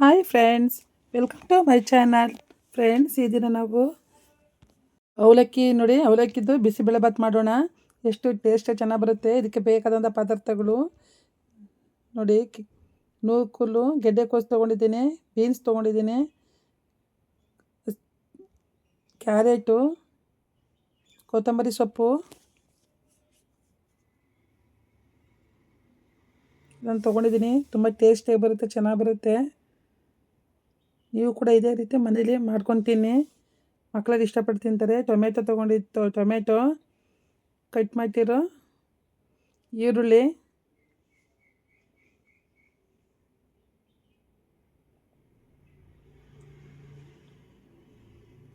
Hi friends welcome to my channel friends ಈ ದಿನ ನಾವು ಅವಲಕ್ಕಿ ನೋಡಿ, ಅವಲಕ್ಕಿದ್ದು ಬಿಸಿಬೇಳೆಭಾತ್ ಮಾಡೋಣ. ಎಷ್ಟು ಟೇಸ್ಟ್ ಚೆನ್ನಾಗಿ ಬರುತ್ತೆ. ಇದಕ್ಕೆ ಬೇಕಾದಂಥ ಪದಾರ್ಥಗಳು. ನೋಡಿ, ಕಿ- ನೂಕುಲು ಗೆಡ್ಡೆಕೋಸು ತೊಗೊಂಡಿದ್ದೀನಿ ಬೀನ್ಸ್ ತೊಗೊಂಡಿದ್ದೀನಿ, ಕ್ಯಾರೆಟು, ಕೊತ್ತಂಬರಿ ಸೊಪ್ಪು ನಾನು ತೊಗೊಂಡಿದ್ದೀನಿ. ತುಂಬ ಟೇಸ್ಟಿಯಾಗಿ ಬರುತ್ತೆ, ಚೆನ್ನಾಗಿ ಬರುತ್ತೆ. ನೀವು ಕೂಡ ಇದೇ ರೀತಿ ಮನೇಲಿ ಮಾಡ್ಕೊತೀನಿ. ಮಕ್ಕಳಿಗೆ ಇಷ್ಟಪಟ್ಟು ತಿಂತಾರೆ ಟೊಮೆಟೊ ತೊಗೊಂಡಿತ್ತು ಟೊಮೆಟೊ ಕಟ್ ಮಾಡ್ತಿರೋ ಈರುಳ್ಳಿ.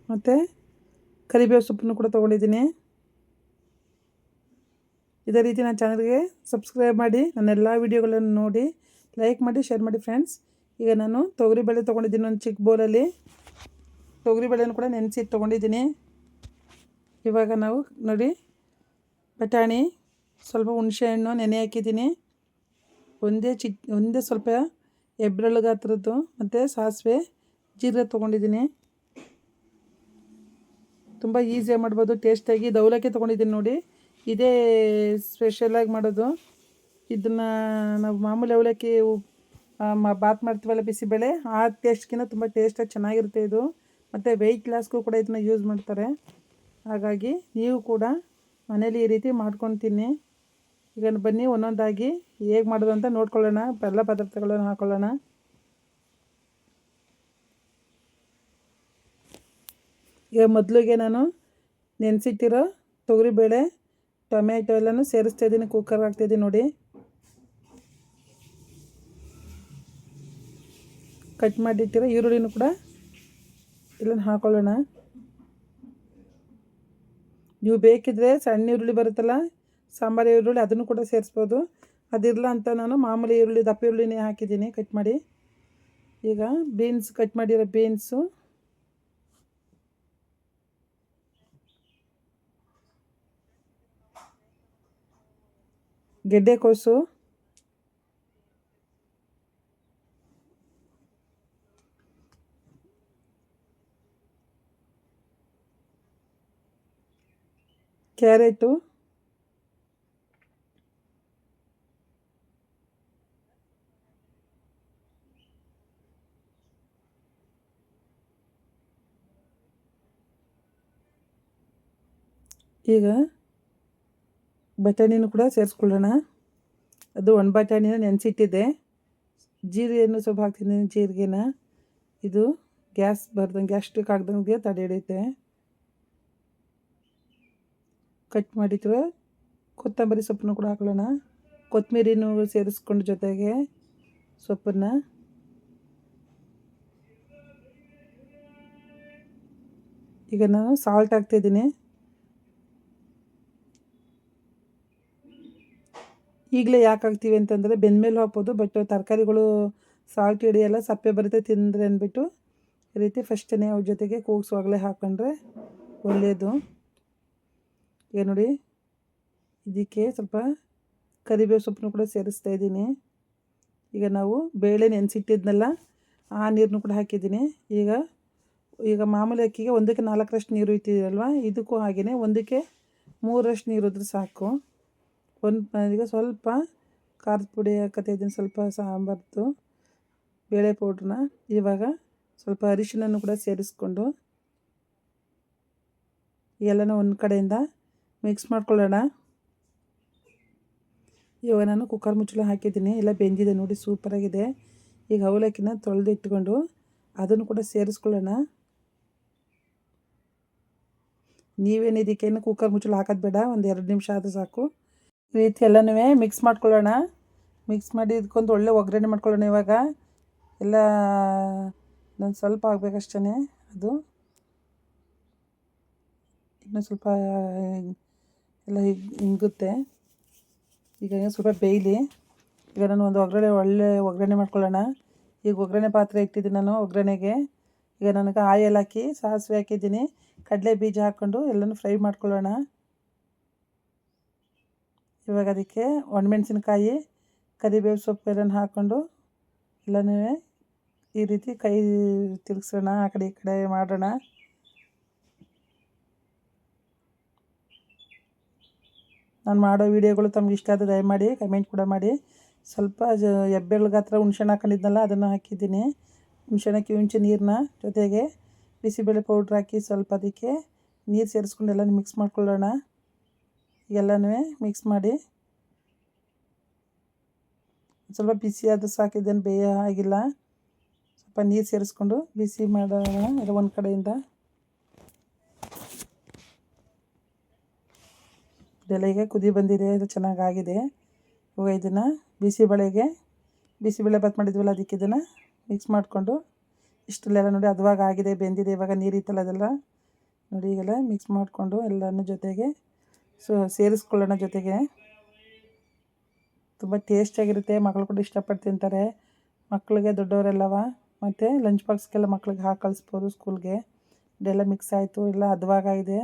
ಮತ್ತು ಕರಿಬೇವು ಸೊಪ್ಪನ್ನು ಕೂಡ ತೊಗೊಂಡಿದ್ದೀನಿ. ಇದೇ ರೀತಿ ನನ್ನ ಚಾನಲ್ಗೆ ಸಬ್ಸ್ಕ್ರೈಬ್ ಮಾಡಿ. ನನ್ನ ಎಲ್ಲ ವೀಡಿಯೋಗಳನ್ನು ನೋಡಿ, ಲೈಕ್ ಮಾಡಿ, ಶೇರ್ ಮಾಡಿ ಫ್ರೆಂಡ್ಸ್ ಈಗ ನಾನು ತೊಗರಿಬೇಳೆ ತೊಗೊಂಡಿದ್ದೀನಿ ಒಂದು ಚಿಕ್ಕ ಬೌಲಲ್ಲಿ. ತೊಗರಿಬೇಳೆನೂ ಕೂಡ ನೆನೆಸಿ ತೊಗೊಂಡಿದ್ದೀನಿ. ಇವಾಗ ನಾವು ನೋಡಿ ಬಟಾಣಿ, ಸ್ವಲ್ಪ ಹುಣಸೆಹಣ್ಣು ನೆನೆ ಹಾಕಿದ್ದೀನಿ. ಒಂದೇ ಚಿಕ್, ಒಂದೇ ಸ್ವಲ್ಪ ಎಬ್ರಳು ಗಾತ್ರದ್ದು ಮತ್ತು ಸಾಸಿವೆ, ಜೀರಿಗೆ ತೊಗೊಂಡಿದ್ದೀನಿ. ತುಂಬ ಈಸಿಯಾಗಿ ಮಾಡ್ಬೋದು ಟೇಸ್ಟಾಗಿ ದೌಲಕ್ಕೆ ತೊಗೊಂಡಿದ್ದೀನಿ ನೋಡಿ. ಇದೇ ಸ್ಪೆಷಲಾಗಿ ಮಾಡೋದು. ಇದನ್ನು ನಾವು ಮಾಮೂಲಿ ಅವಲಕ್ಕಿ ಬಾತ್ ಮಾಡ್ತೀವಲ್ಲ ಬಿಸಿಬೇಳೆ ಆ ಟೇಸ್ಟ್ಗಿಂತ ತುಂಬ ಟೇಸ್ಟಾಗಿ ಚೆನ್ನಾಗಿರುತ್ತೆ ಇದು. ಮತ್ತು ವೆಯ್ಟ್ ಲಾಸ್ಗೂ ಕೂಡ ಇದನ್ನ ಯೂಸ್ ಮಾಡ್ತಾರೆ. ಹಾಗಾಗಿ ನೀವು ಕೂಡ ಮನೇಲಿ ಈ ರೀತಿ ಮಾಡ್ಕೊಂಡು ತಿನ್ನಿ ಈಗ ಬನ್ನಿ, ಒಂದೊಂದಾಗಿ ಹೇಗೆ ಮಾಡೋದು ಅಂತ ನೋಡ್ಕೊಳ್ಳೋಣ. ಎಲ್ಲ ಪದಾರ್ಥಗಳನ್ನು ಹಾಕೊಳ್ಳೋಣ. ಈಗ ಮೊದಲಿಗೆ ನಾನು ನೆನೆಸಿಟ್ಟಿರೋ ತೊಗರಿಬೇಳೆ ಟೊಮೆಟೊ ಎಲ್ಲನೂ ಸೇರಿಸ್ತಾ ಇದ್ದೀನಿ. ಕುಕ್ಕರ್ ಹಾಕ್ತಾಯಿದ್ದೀನಿ ನೋಡಿ. ಕಟ್ ಮಾಡಿಟ್ಟಿರೋ ಈರುಳ್ಳಿನೂ ಕೂಡ ಇಲ್ಲನ್ನು ಹಾಕೊಳ್ಳೋಣ. ನೀವು ಬೇಕಿದ್ರೆ ಸಣ್ಣ ಈರುಳ್ಳಿ ಬರುತ್ತಲ್ಲ, ಸಾಂಬಾರು ಈರುಳ್ಳಿ ಅದನ್ನು ಕೂಡ ಸೇರಿಸ್ಬೋದು. ಅದಿರಲ್ಲ ಅಂತ ನಾನು ಮಾಮೂಲಿ ಈರುಳ್ಳಿ, ದಪ್ಪ ಈರುಳ್ಳಿನೇ ಹಾಕಿದ್ದೀನಿ ಕಟ್ ಮಾಡಿ. ಈಗ ಬೀನ್ಸ್ ಕಟ್ ಮಾಡಿರೋ ಬೀನ್ಸು ಗೆಡ್ಡೆಕೋಸು ಕ್ಯಾರೆಟು ಈಗ ಬಟಾಣಿನೂ ಕೂಡ ಸೇರಿಸ್ಕೊಳ್ಳೋಣ. ಅದು ಒಣ ಬಟಾಣಿನ ನೆನೆಸಿಟ್ಟಿದ್ದೆ. ಜೀರಿಗೆಯನ್ನು ಸ್ವಲ್ಪ ಹಾಕ್ತಿದ್ದೀನಿ ಜೀರಿಗೆನ. ಇದು ಗ್ಯಾಸ್ ಬರ್ದಂಗೆ, ಗ್ಯಾಸ್ಟ್ರಿಕ್ ಆಗ್ದಂಗೆ ತಡೆ ಹಿಡಿಯುತ್ತೆ ಕಟ್ ಮಾಡಿದ್ವಿ. ಕೊತ್ತಂಬರಿ ಸೊಪ್ಪನ್ನು ಕೂಡ ಹಾಕೊಳ್ಳೋಣ ಕೊತ್ತಂಬರಿನೂ ಸೇರಿಸ್ಕೊಂಡು ಜೊತೆಗೆ ಸೊಪ್ಪನ್ನು. ಈಗ ನಾನು ಸಾಲ್ಟ್ ಹಾಕ್ತಿದ್ದೀನಿ ಈಗಲೇ ಯಾಕೆ ಹಾಕ್ತೀವಿ ಅಂತಂದರೆ ಬೆಂದಮೇಲೆ ಹಾಕ್ಬೋದು ಬಟ್ ತರಕಾರಿಗಳು ಸಾಲ್ಟ್ ಹಿಡಿಯಲ್ಲ, ಸಪ್ಪೆ ಬರುತ್ತೆ ತಿಂದರೆ ಅಂದ್ಬಿಟ್ಟು ಈ ರೀತಿ ಫಸ್ಟೇ ಅವ್ರ ಜೊತೆಗೆ ಕೂಗಿಸುವಾಗಲೇ ಹಾಕ್ಕೊಂಡ್ರೆ ಒಳ್ಳೆಯದು ಈಗ ನೋಡಿ, ಇದಕ್ಕೆ ಸ್ವಲ್ಪ ಕರಿಬೇವು ಸೊಪ್ಪನ್ನು ಕೂಡ ಸೇರಿಸ್ತಾ ಇದ್ದೀನಿ. ಈಗ ನಾವು ಬೇಳೆ ನೆನೆಸಿಟ್ಟಿದ್ನಲ್ಲ, ಆ ನೀರನ್ನು ಕೂಡ ಹಾಕಿದ್ದೀನಿ. ಈಗ ಈಗ ಮಾಮೂಲಿ ಅಕ್ಕಿಗೆ ಒಂದಕ್ಕೆ ನಾಲ್ಕರಷ್ಟು ನೀರು ಇಟ್ಟಿದ್ದೀರಲ್ವ ಇದಕ್ಕೂ ಹಾಗೆಯೇ ಒಂದಕ್ಕೆ ಮೂರರಷ್ಟು ನೀರು ಇದ್ರೆ ಸಾಕು. ಒಂದು ಈಗ ಸ್ವಲ್ಪ ಖಾರದ ಪುಡಿ ಹಾಕತ್ತಿದ್ದೀನಿ ಸ್ವಲ್ಪ ಸಾಂಬಾರ್ದು, ಬೇಳೆ ಪೌಡ್ರನ್ನ. ಇವಾಗ ಸ್ವಲ್ಪ ಅರಿಶಿನನ್ನು ಕೂಡ ಸೇರಿಸ್ಕೊಂಡು, ಎಲ್ಲನೂ ಒಂದು ಕಡೆಯಿಂದ ಮಿಕ್ಸ್ ಮಾಡ್ಕೊಳ್ಳೋಣ. ಇವಾಗ ನಾನು ಕುಕ್ಕರ್ ಮುಚ್ಚಳ ಹಾಕಿದ್ದೀನಿ. ಎಲ್ಲ ಬೆಂದಿದೆ ನೋಡಿ ಸೂಪರಾಗಿದೆ ಈಗ ಅವಲಕ್ಕಿನ ತೊಳೆದು ಇಟ್ಕೊಂಡು ಅದನ್ನು ಕೂಡ ಸೇರಿಸ್ಕೊಳ್ಳೋಣ. ನೀವೇನು ಇದಕ್ಕೇನು ಕುಕ್ಕರ್ ಮುಚ್ಚಳ ಹಾಕೋದು ಬೇಡ, ಒಂದು ಎರಡು ನಿಮಿಷ ಆದರೂ ಸಾಕು. ಈ ರೀತಿ ಎಲ್ಲನೂ ಮಿಕ್ಸ್ ಮಾಡ್ಕೊಳ್ಳೋಣ. ಮಿಕ್ಸ್ ಮಾಡಿ ಇದಕ್ಕೊಂದು ಒಳ್ಳೆ ಒಗ್ಗರಣೆ ಮಾಡ್ಕೊಳ್ಳೋಣ ಇವಾಗ. ಎಲ್ಲ ನಾನು ಸ್ವಲ್ಪ ಆಗಬೇಕಷ್ಟೇ ಅದು. ಇನ್ನೂ ಸ್ವಲ್ಪ ಎಲ್ಲ ಹಿಂಗುತ್ತೆ ಈಗ ಸ್ವಲ್ಪ ಬೇಯಲಿ. ಈಗ ನಾನು ಒಂದು ಒಗ್ಗರಣೆ ಒಳ್ಳೆ ಒಗ್ಗರಣೆ ಮಾಡ್ಕೊಳ್ಳೋಣ. ಈಗ ಒಗ್ಗರಣೆ ಪಾತ್ರೆ ಇಟ್ಟಿದ್ದೀನಿ ನಾನು ಒಗ್ಗರಣೆಗೆ. ಈಗ ನನಗೆ ಆಯಲ್ ಹಾಕಿ, ಸಾಸಿವೆ ಹಾಕಿದ್ದೀನಿ. ಕಡಲೆ ಬೀಜ ಹಾಕ್ಕೊಂಡು ಎಲ್ಲನೂ ಫ್ರೈ ಮಾಡ್ಕೊಳ್ಳೋಣ. ಇವಾಗ ಅದಕ್ಕೆ ಒಣಮೆಣ್ಸಿನ್ಕಾಯಿ, ಕರಿಬೇವು ಸೊಪ್ಪು ಎಲ್ಲನೂ ಹಾಕ್ಕೊಂಡು ಎಲ್ಲನೂ ಈ ರೀತಿ ಕೈ ತಿರುಗಿಸೋಣ, ಆ ಕಡೆ ಈ ಕಡೆ ಮಾಡೋಣ. ನಾನು ಮಾಡೋ ವೀಡಿಯೋಗಳು ತಮ್ಗೆ ಇಷ್ಟ ಆದರೆ ದಯಮಾಡಿ ಕಮೆಂಟ್ ಕೂಡ ಮಾಡಿ. ಸ್ವಲ್ಪ ಜ ಹೆಬ್ಬೆರಳು ಗಾತ್ರ ಹುಣ್ಸೆಹಣ್ಣು ಹಾಕೊಂಡಿದ್ನಲ್ಲ, ಅದನ್ನು ಹಾಕಿದ್ದೀನಿ. ಹುಣ್ಸೆಣ್ಣಕ್ಕೆ ಹುಂಚೆ ನೀರನ್ನ ಜೊತೆಗೆ ಬಿಸಿಬೇಳೆ ಪೌಡ್ರ್ ಹಾಕಿ ಸ್ವಲ್ಪ ಅದಕ್ಕೆ ನೀರು ಸೇರಿಸ್ಕೊಂಡು ಎಲ್ಲ ಮಿಕ್ಸ್ ಮಾಡ್ಕೊಳ್ಳೋಣ. ಎಲ್ಲನೂ ಮಿಕ್ಸ್ ಮಾಡಿ. ಸ್ವಲ್ಪ ಬಿಸಿ ಆದರೂ ಸಾಕಿದ್ದೇನು ಬೇಯ ಆಗಿಲ್ಲ. ಸ್ವಲ್ಪ ನೀರು ಸೇರಿಸ್ಕೊಂಡು ಬಿಸಿ ಮಾಡೋಣ ಎಲ್ಲ ಒಂದು ಕಡೆಯಿಂದ. ಇದೆಲ್ಲ ಕುದಿ ಬಂದಿದೆ, ಇದು ಚೆನ್ನಾಗಾಗಿದೆ. ಇವಾಗ ಇದನ್ನು ಬಿಸಿಬೇಳೆಗೆ ಬಿಸಿಬೇಳೆ ಬಾತ್ ಮಾಡಿದ್ವಲ್ಲ ಅದಕ್ಕೆ ಇದನ್ನು ಮಿಕ್ಸ್ ಮಾಡಿಕೊಂಡು ಇಷ್ಟಲ್ಲೆಲ್ಲ ನೋಡಿ ಅದುವಾಗ ಆಗಿದೆ, ಬೆಂದಿದೆ, ಇವಾಗ ನೀರಿತ್ತಲ್ಲ ಅದೆಲ್ಲ. ನೋಡಿ ಈಗೆಲ್ಲ ಮಿಕ್ಸ್ ಮಾಡಿಕೊಂಡು ಎಲ್ಲನೂ ಜೊತೆಗೆ ಸೊ, ಸೇರಿಸ್ಕೊಳ್ಳೋಣ ಜೊತೆಗೆ. ತುಂಬ ಟೇಸ್ಟಿಯಾಗಿರುತ್ತೆ ಮಕ್ಕಳು ಕೂಡ ಇಷ್ಟಪಟ್ಟು ತಿಂತಾರೆ. ಮಕ್ಕಳಿಗೆ ದೊಡ್ಡವರೆಲ್ಲವ? ಮತ್ತು ಲಂಚ್ ಬಾಕ್ಸ್ಗೆಲ್ಲ ಮಕ್ಳಿಗೆ ಹಾಕಿ ಕಳಿಸ್ಬೋದು ಸ್ಕೂಲ್ಗೆ ಇದೆಲ್ಲ ಮಿಕ್ಸ್ ಆಯಿತು, ಎಲ್ಲ ಹದವಾಗಿದೆ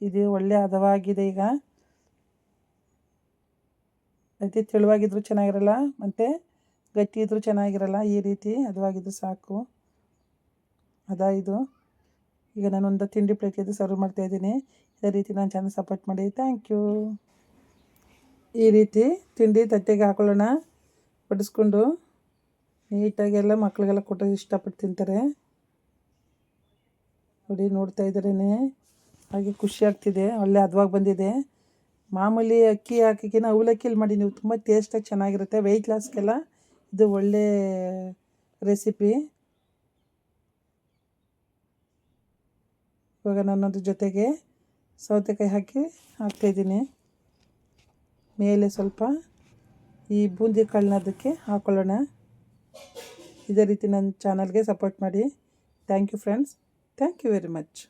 ಇದು ಒಳ್ಳೆ ಹದವಾಗಿದೆ ಈಗ. ಅತಿ ತೆಳುವಾಗಿದ್ದರೂ ಚೆನ್ನಾಗಿರಲ್ಲ, ಮತ್ತು ಗಟ್ಟಿ ಇದ್ದರೂ ಚೆನ್ನಾಗಿರಲ್ಲ, ಈ ರೀತಿ ಅದುವಾಗಿದ್ದರೂ ಸಾಕು. ಅದ ಇದು. ಈಗ ನಾನು ಒಂದು ತಿಂಡಿ ಪ್ಲೇಟಿದ್ದು ಸರ್ವ್ ಮಾಡ್ತಾಯಿದ್ದೀನಿ ಇದೇ ರೀತಿ ನಾನು ಚೆನ್ನಾಗಿ ಸಪೋರ್ಟ್ ಮಾಡಿ. ಥ್ಯಾಂಕ್ ಯು ಈ ರೀತಿ ತಿಂಡಿ ತಟ್ಟೆಗೆ ಹಾಕೊಳ್ಳೋಣ. ಬಡಿಸ್ಕೊಂಡು ನೀಟಾಗೆಲ್ಲ ಮಕ್ಕಳಿಗೆಲ್ಲ ಕೊಟ್ಟರೆ ಇಷ್ಟಪಟ್ಟು ತಿಂತಾರೆ. ನೋಡಿ, ನೋಡ್ತಾ ಇದ್ದಾರೇ ಹಾಗೆ ಖುಷಿ ಆಗ್ತಿದೆ. ಒಳ್ಳೆ ಹದವಾಗಿ ಬಂದಿದೆ. ಮಾಮೂಲಿ ಅಕ್ಕಿ ಹಾಕಿಕಿನ ಅವಲಕ್ಕಿಲಿ ಮಾಡಿ, ನೀವು ತುಂಬ ಟೇಸ್ಟಾಗಿ ಚೆನ್ನಾಗಿರುತ್ತೆ. ವೆಯ್ಟ್ ಲಾಸ್ಗೆಲ್ಲ ಇದು ಒಳ್ಳೆ ರೆಸಿಪಿ ಇವಾಗ ನಾನು ಅದ್ರ ಜೊತೆಗೆ ಸೌತೆಕಾಯಿ ಹಾಕಿ ಹಾಕ್ತಾಯಿದ್ದೀನಿ ಮೇಲೆ ಸ್ವಲ್ಪ ಈ ಬೂಂದಿ ಕಾಳನ್ನ ಅದಕ್ಕೆ ಹಾಕ್ಕೊಳ್ಳೋಣ ಇದೇ ರೀತಿ ನನ್ನ ಚಾನಲ್ಗೆ ಸಪೋರ್ಟ್ ಮಾಡಿ. Thank you friends thank you very much